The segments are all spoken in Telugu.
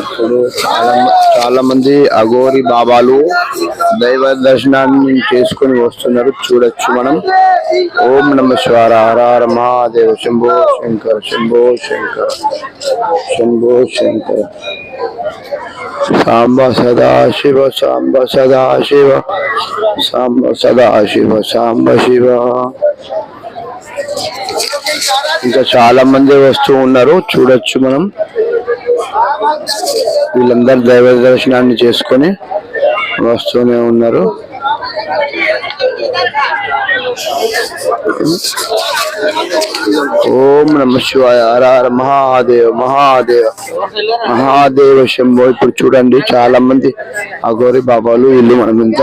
ఇప్పుడు చాలా చాలా మంది అఘోరి బాబాలు దైవ దర్శనాన్ని చేసుకొని వస్తున్నారు. చూడొచ్చు మనం. ఓం నమ శివార హర మహాదేవ శంభో శంకర శంభో శంకర శంభో శంకర. సాంబ సదా శివ సాంబ సదా శివ సాంబ సదా శివ సాంబ శివ. ఇంకా చాలా మంది వస్తూ ఉన్నారు. చూడొచ్చు మనం. వీళ్ళందరూ దైవ దర్శనాన్ని చేసుకొని వస్తూనే ఉన్నారు. ఓం నమ శివాయ హర హర మహాదేవ మహాదేవ. మహాదేవ శంభో. ఇప్పుడు చూడండి చాలా మంది అఘోరి బాబాలు ఇల్లు మనం ఇంత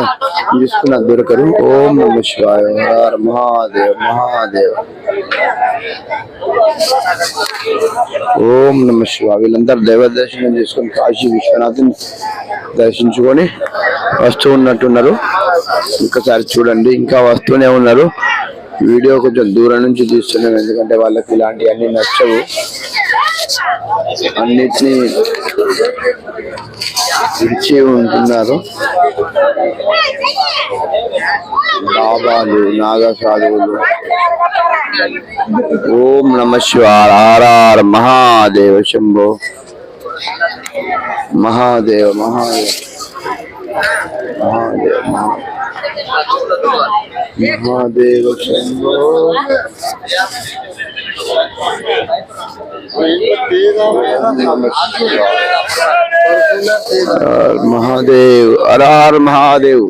తీసుకున్న దొరకరు. ఓం నమ శివాయ హర హర మహాదేవ మహాదేవ. ఓం నమ శివ వీళ్ళందరూ దైవ దర్శనం చేసుకొని కాశీ విశ్వనాథుని దర్శించుకొని వస్తూ ఉన్నట్టున్నారు. ఇంకసారి చూడండి. ఇంకా వస్తూనే ఉన్నారు. వీడియో కొంచెం దూరం నుంచి తీస్తున్నాం ఎందుకంటే వాళ్ళకి ఇలాంటివన్నీ నచ్చవు. అన్నిటినీ విడిచి ఉంటున్నారు. బాబాలు నాగ సాధువులు ఓం నమ శివాయ ఆర్ మహాదేవ శంభో. మహాదేవ మహాదేవ. మహాదేవ శంభో మహాదేవ్. హర మహాదేవ్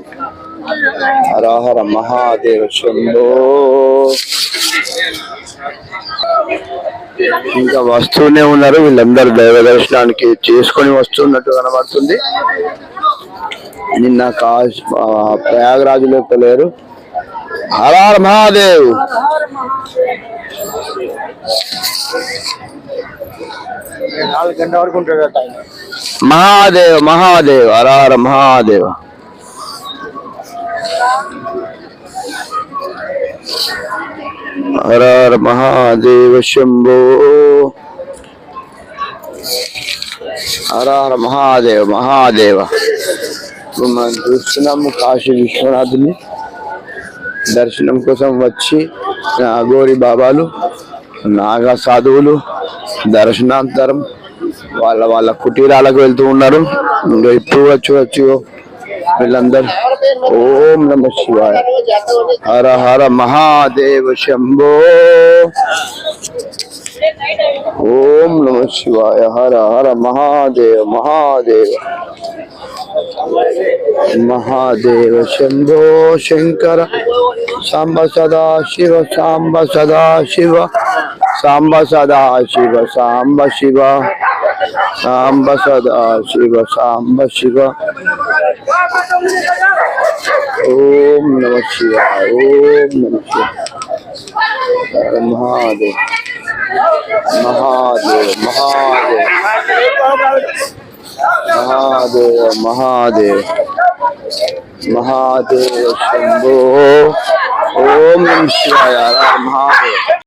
హర మహాదేవ శంభో. ఇంకా వస్తూనే ఉన్నారు వీళ్ళందరూ దైవ దర్శనానికి చేసుకొని వస్తున్నట్టు కనబడుతుంది. నిన్న కాశ్ ప్రయాగరాజులు ప్రయాగరాజులో లేరు హర మహాదేవ్. నాలుగు గంటల వరకు ఉంటాడు మహాదేవ్ మహాదేవ్ హర మహాదేవ్. హర మహాదేవ శంభో. హర హర మహాదేవ మహాదేవ. ఇప్పుడు మనం చూస్తున్నాము కాశీ విశ్వనాథుని దర్శనం కోసం వచ్చి నాగోరి బాబాలు నాగా సాధువులు దర్శనాంతరం వాళ్ళ వాళ్ళ కుటీరాలకు వెళ్తూ ఉన్నారు. ఇంకా ఇప్పుడు వచ్చి వచ్చి వీళ్ళందరూ ఓం నమ శివాయ. హర హర మహాదేవ శంభో. ఓం నమ శివాయ. హర హర మహాదేవ మహాదేవ. మహాదేవ శంభో శంకర సాంబ సదా శివ సాంబ సదా శివ సాంబ సదా శివ సాంబ శివ సాంబ సదా శివ సాంబ శివ ఓం నమ శివాయ ఓం నమ శివాయ మహాదేవ్ మహాదేవ్ మహాదేవ్ మహాదేవ మహాదేవ్ మహాదేవ శంభో ఓం నమ శివాయ హర హర మహాదేవ్